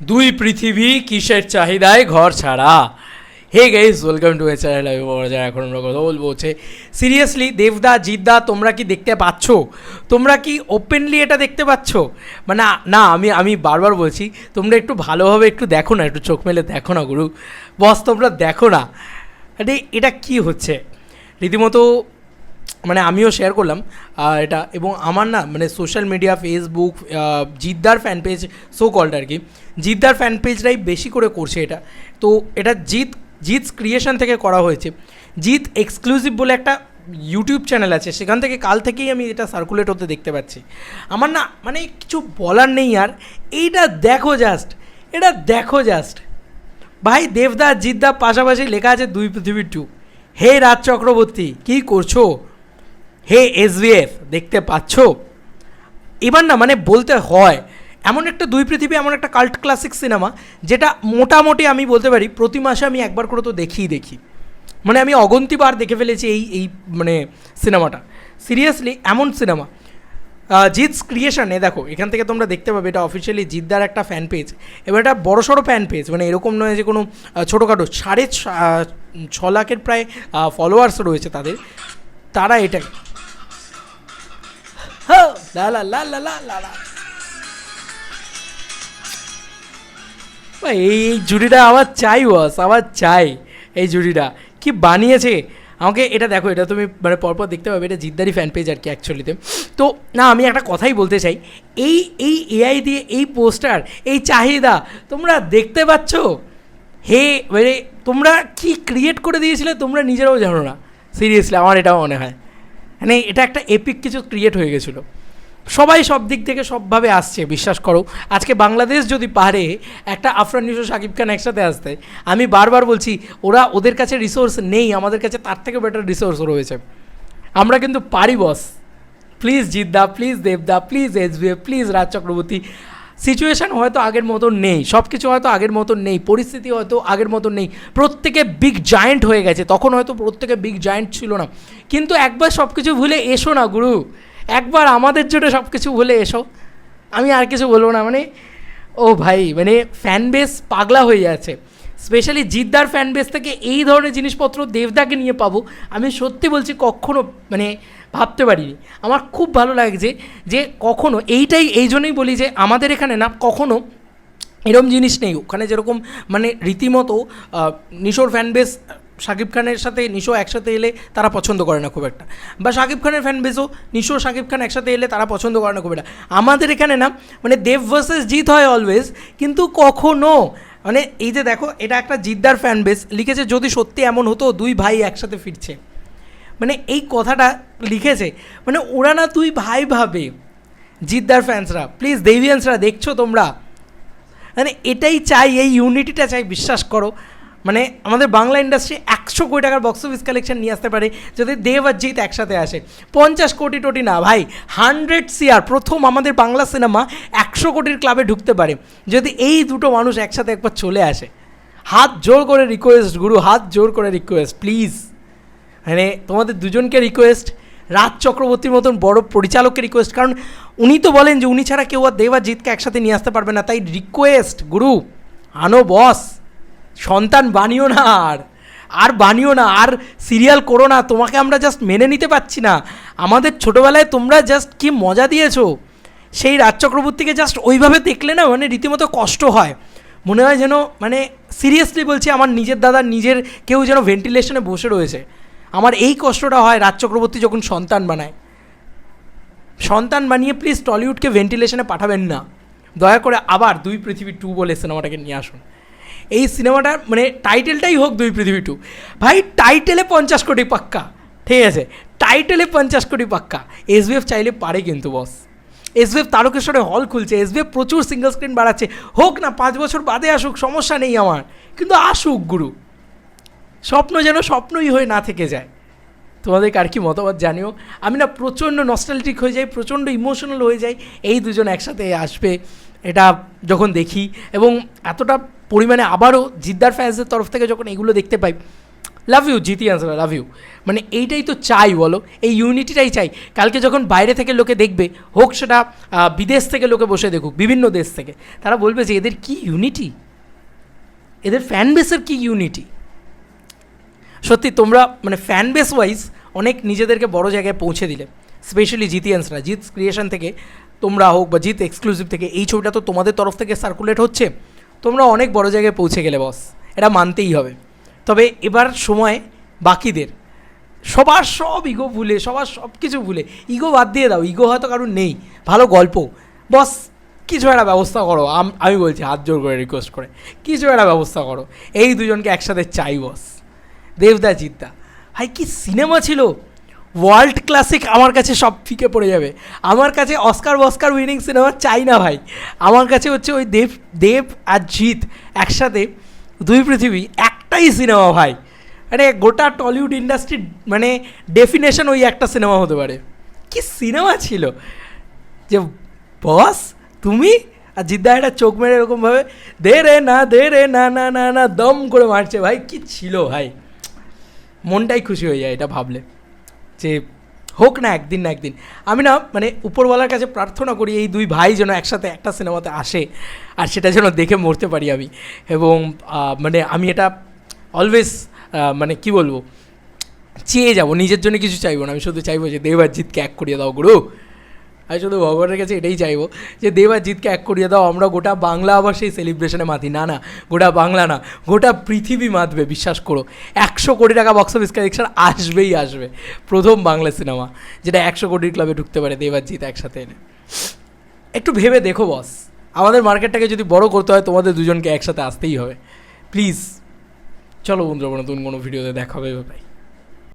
দুই পৃথিবী কিসের চাহিদায় ঘর ছাড়া? Hey guys welcome to a channel আমি যারা এখন আমরা কথা বলব হচ্ছে সিরিয়াসলি দেবদা, জিদ্দা, তোমরা কি দেখতে পাচ্ছ? তোমরা কি ওপেনলি এটা দেখতে পাচ্ছ? মানে না, আমি আমি বারবার বলছি, তোমরা একটু ভালোভাবে একটু দেখো না, একটু চোখ মেলে দেখো না, গুরু। বস তোমরা দেখো না। আরে, এটা কি হচ্ছে? রীতিমতো মানে আমিও শেয়ার করলাম এটা এবং আমার না মানে সোশ্যাল মিডিয়া ফেসবুক জিদ্দার ফ্যান পেজ সো কল্ড আর কি। জিদ্দার ফ্যান পেজটাই বেশি করে করছে এটা। তো এটা জিৎ জিৎস ক্রিয়েশন থেকে করা হয়েছে। জিৎ এক্সক্লুসিভ বলে একটা ইউটিউব চ্যানেল আছে, সেখান থেকে কাল থেকেই আমি এটা সার্কুলেট হতে দেখতে পাচ্ছি। আমার না মানে কিছু বলার নেই আর, এইটা দেখো জাস্ট এটা দেখো জাস্ট ভাই দেবদা, জিদ্দা পাশাপাশি লেখা আছে দুই পৃথিবীর টু হে রাজ চক্রবর্তী, কী করছ? হে এসভিএফ দেখতে পাচ্ছ? এবার না মানে বলতে হয়, এমন একটা দুই পৃথিবী, এমন একটা কাল্ট ক্লাসিক সিনেমা যেটা মোটামুটি আমি বলতে পারি, প্রতি মাসে আমি একবার করে তো দেখিই দেখি। মানে আমি অগন্তিবার দেখে ফেলেছি এই এই মানে সিনেমাটা সিরিয়াসলি এমন সিনেমা জিৎস ক্রিয়েশনে দেখো, এখান থেকে তোমরা দেখতে পাবে, এটা অফিসিয়ালি জিদ্দার একটা ফ্যান পেজ এবার এটা বড় সড়ো ফ্যান পেজ মানে এরকম নয় যে কোনো ছোটোখাটো, সাড়ে ছ- লাখের প্রায় ফলোয়ার্স রয়েছে তাদের। তারা এটা লা লা লা লা লা লা এই জুড়িটা আবার চাই বস আবার চাই। এই জুড়িটা। কি বানিয়েছে? আমাকে এটা দেখো, এটা তুমি মানে পরপর দেখতে পাবে, এটা জিদ্দারি ফ্যান পেজ আর কি অ্যাকচুয়ালিতে তো। না, আমি একটা কথাই বলতে চাই। এই এই এআই দিয়ে এই পোস্টার এই চাহিদা, তোমরা দেখতে পাচ্ছ? হে মানে তোমরা কি ক্রিয়েট করে দিয়েছিলে, তোমরা নিজেরাও জানো না। সিরিয়াসলি আমার এটাও মনে হয়। মানে এটা একটা এপিক কিছু ক্রিয়েট হয়ে গেছিল। সবাই সব দিক থেকে সবভাবে আসছে, বিশ্বাস করো। আজকে বাংলাদেশ যদি পারে, একটা আফরান নিশো শাকিব খান একসাথে আসতে, আমি বারবার বলছি, ওরা ওদের কাছে রিসোর্স নেই, আমাদের কাছে তার থেকে বেটার রিসোর্স রয়েছে। আমরা কিন্তু পারি বস প্লিজ জিদ্দা প্লিজ দেবদা প্লিজ এসবিএ প্লিজ রাজ চক্রবর্তী। সিচুয়েশান হয়তো আগের মতন নেই সব কিছু হয়তো আগের মতন নেই, পরিস্থিতি হয়তো আগের মতন নেই। প্রত্যেকে বিগ জায়েন্ট হয়ে গেছে, তখন হয়তো প্রত্যেকে বিগ জায়েন্ট ছিল না। কিন্তু একবার সব কিছু ভুলে এসো না, গুরু। একবার আমাদের জন্য সব কিছু বলে এসো। আমি আর কিছু বলব না মানে ও ভাই মানে ফ্যান বেস পাগলা হয়ে যাচ্ছে। স্পেশালি জিদ্দার ফ্যান বেস থেকে এই ধরনের জিনিসপত্র দেবদাকে নিয়ে পাবো। আমি সত্যি বলছি, কখনো মানে ভাবতে পারিনি। আমার খুব ভালো লাগছে যে, কখনো, এইটাই, এই জন্যই বলি যে, আমাদের এখানে না, কখনো এরম জিনিস নেই। ওখানে যেরকম মানে রীতিমতো নিশোর ফ্যান বেস শাকিব খানের সাথে, নিশো একসাথে এলে তারা পছন্দ করে না খুব একটা। বা শাকিব খানের ফ্যান বেসও নিশো, শাকিব খান একসাথে এলে তারা পছন্দ করে না খুব একটা। আমাদের এখানে না মানে দেব ভার্সেস জিত হয় অলওয়েজ কিন্তু কখনো মানে এই যে দেখো, এটা একটা জিদ্দার ফ্যান বেস লিখেছে যদি সত্যি এমন হতো, দুই ভাই একসাথে ফিরছে। মানে এই কথাটা লিখেছে মানে ওরা না তুই ভাই ভাবে, জিদ্দার ফ্যান্সরা প্লিজ দেভিয়ান্সরা দেখছ তোমরা? মানে এটাই চাই, এই ইউনিটিটা চাই, বিশ্বাস করো। মানে আমাদের বাংলা ইন্ডাস্ট্রি একশো কোটি টাকার বক্স অফিস কালেকশন নিয়ে আসতে পারে যদি দেব আর জিৎ একসাথে আসে। পঞ্চাশ কোটি টোটি না, ভাই হান্ড্রেড সিআর প্রথম আমাদের বাংলা সিনেমা একশো কোটির ক্লাবে ঢুকতে পারে। যদি এই দুটো মানুষ একসাথে একবার চলে আসে, হাত জোর করে রিকোয়েস্ট গুরু, হাত জোর করে রিকোয়েস্ট প্লিজ মানে তোমাদের দুজনকে রিকোয়েস্ট রাজ চক্রবর্তীর মতন বড় পরিচালককে রিকোয়েস্ট কারণ উনি তো বলেন যে উনি ছাড়া কেউ আর দেব আর জিতকে একসাথে নিয়ে আসতে পারবে না, তাই রিকোয়েস্ট গুরু, আনো বস সন্তান বানিও না আর আর বানিও না, আর সিরিয়াল করো না, তোমাকে আমরা জাস্ট মেনে নিতে পারছি না। আমাদের ছোটোবেলায় তোমরা জাস্ট কি মজা দিয়েছ? সেই রাজ চক্রবর্তীকে জাস্ট ওইভাবে দেখলে না মানে রীতিমতো কষ্ট হয়। মনে হয় যেন মানে সিরিয়াসলি বলছি, আমার নিজের দাদার নিজের কেউ যেন ভেন্টিলেশনে বসে রয়েছে। আমার এই কষ্টটা হয় রাজ চক্রবর্তী যখন সন্তান বানায়। সন্তান বানিয়ে প্লিজ টলিউডকে ভেন্টিলেশনে পাঠাবেন না। দয়া করে আবার দুই পৃথিবী টু বলে সিনেমাটাকে নিয়ে আসুন। এই সিনেমাটার মানে টাইটেলটাই হোক দুই পৃথিবী টু ভাই, টাইটেলে পঞ্চাশ কোটি পাক্কা। ঠিক আছে? টাইটেলে পঞ্চাশ কোটি পাক্কা। এসবিএফ চাইলে পারে কিন্তু বস এসবিএফ তারকেশ্বরে হল খুলছে। এসবিএফ প্রচুর সিঙ্গেল স্ক্রিন বাড়াচ্ছে। হোক না, পাঁচ বছর বাদে আসুক, সমস্যা নেই আমার। কিন্তু আসুক, গুরু। স্বপ্ন যেন স্বপ্নই হয়ে না থেকে যায়। তোমাদের কার কি মতামত জানিও। আমি না প্রচণ্ড নস্টালজিক হয়ে যাই, প্রচণ্ড ইমোশনাল হয়ে যাই, এই দুজন একসাথে আসবে, এটা যখন দেখি। এবং এতটা পরিমাণে আবারও জিদ্দার ফ্যান্সদের তরফ থেকে যখন এগুলো দেখতে পাই লাভ ইউ জিতি আনসার লাভ ইউ মানে এইটাই তো চাই বলো, এই ইউনিটিটাই চাই। কালকে যখন বাইরে থেকে লোকে দেখবে, হোক সেটা বিদেশ থেকে লোকে বসে দেখুক, বিভিন্ন দেশ থেকে, তারা বলবে যে এদের কি ইউনিটি এদের ফ্যান বেসের কী ইউনিটি সত্যি, তোমরা মানে ফ্যান বেস ওয়াইজ অনেক নিজেদেরকে বড় জায়গায় পৌঁছে দিলে। স্পেশালি জিতিয়ান্সরা জিত ক্রিয়েশন থেকে তোমরা হোক বা জিত এক্সক্লুসিভ থেকে, এই ছবিটা তো তোমাদের তরফ থেকে সার্কুলেট হচ্ছে, তোমরা অনেক বড় জায়গায় পৌঁছে গেলে বস এটা মানতেই হবে। তবে এবার সময় বাকিদের। সবার সব ইগো ভুলে, সবার সব কিছু ভুলে ইগো বাদ দিয়ে দাও ইগো হয়তো কারণ নেই। ভালো গল্প। বস কিছু একটা ব্যবস্থা করো। আম- বলছি, হাত জোর করে রিকোয়েস্ট করে। কিছু একটা ব্যবস্থা করো। এই দুজনকে একসাথে চাই বস দেবদা জিদ্দা। ভাই, কি সিনেমা ছিল? ওয়ার্ল্ড ক্লাসিক আমার কাছে সব ফিকে পড়ে যাবে। আমার কাছে অস্কার অস্কার উইনিং সিনেমা চাই না ভাই। আমার কাছে হচ্ছে ওই দেব দেব আর জিৎ একসাথে দুই পৃথিবী, একটাই সিনেমা ভাই। মানে গোটা টলিউড ইন্ডাস্ট্রির মানে ডেফিনেশন ওই একটা সিনেমা হতে পারে। কি সিনেমা ছিল? যে বস, তুমি আর জিদ্দা একটা চোখ মেরে এরকমভাবে, দে রে না, দে রে না না না না, দম করে মারছে। ভাই, কি ছিল ভাই? মনটাই খুশি হয়ে যায় এটা ভাবলে। যে হোক না একদিন না একদিন। আমি না মানে উপরওয়ালার কাছে প্রার্থনা করি এই দুই ভাই যেন একসাথে একটা সিনেমাতে আসে, আর সেটা যেন দেখে মরতে পারি আমি। এবং মানে আমি এটা অলওয়েজ মানে কি বলব? চেয়ে যাব, নিজের জন্য কিছু চাইব না। আমি শুধু চাইব যে দেবাজিৎকে এক করিয়ে দাও, গুরু। আমি শুধু ভগবানের কাছে এটাই চাইব যে দেব আর জিতকে এক করিয়ে দাও, আমরা গোটা বাংলা আবার সেই সেলিব্রেশনে মাতি। না না, গোটা বাংলা না, গোটা পৃথিবী মাতবে, বিশ্বাস করো। একশো কোটি টাকা বক্স অফিস কালেকশন আসবেই আসবে। প্রথম বাংলা সিনেমা যেটা একশো কোটির ক্লাবে ঢুকতে পারে, দেব আর জিৎ একসাথে এনে। একটু ভেবে দেখো বস আমাদের মার্কেটটাকে যদি বড় করতে হয়, তোমাদের দুজনকে একসাথে আসতেই হবে। প্লিজ চলো বন্ধুরা নতুন কোনো ভিডিওতে দেখা হবে ভাই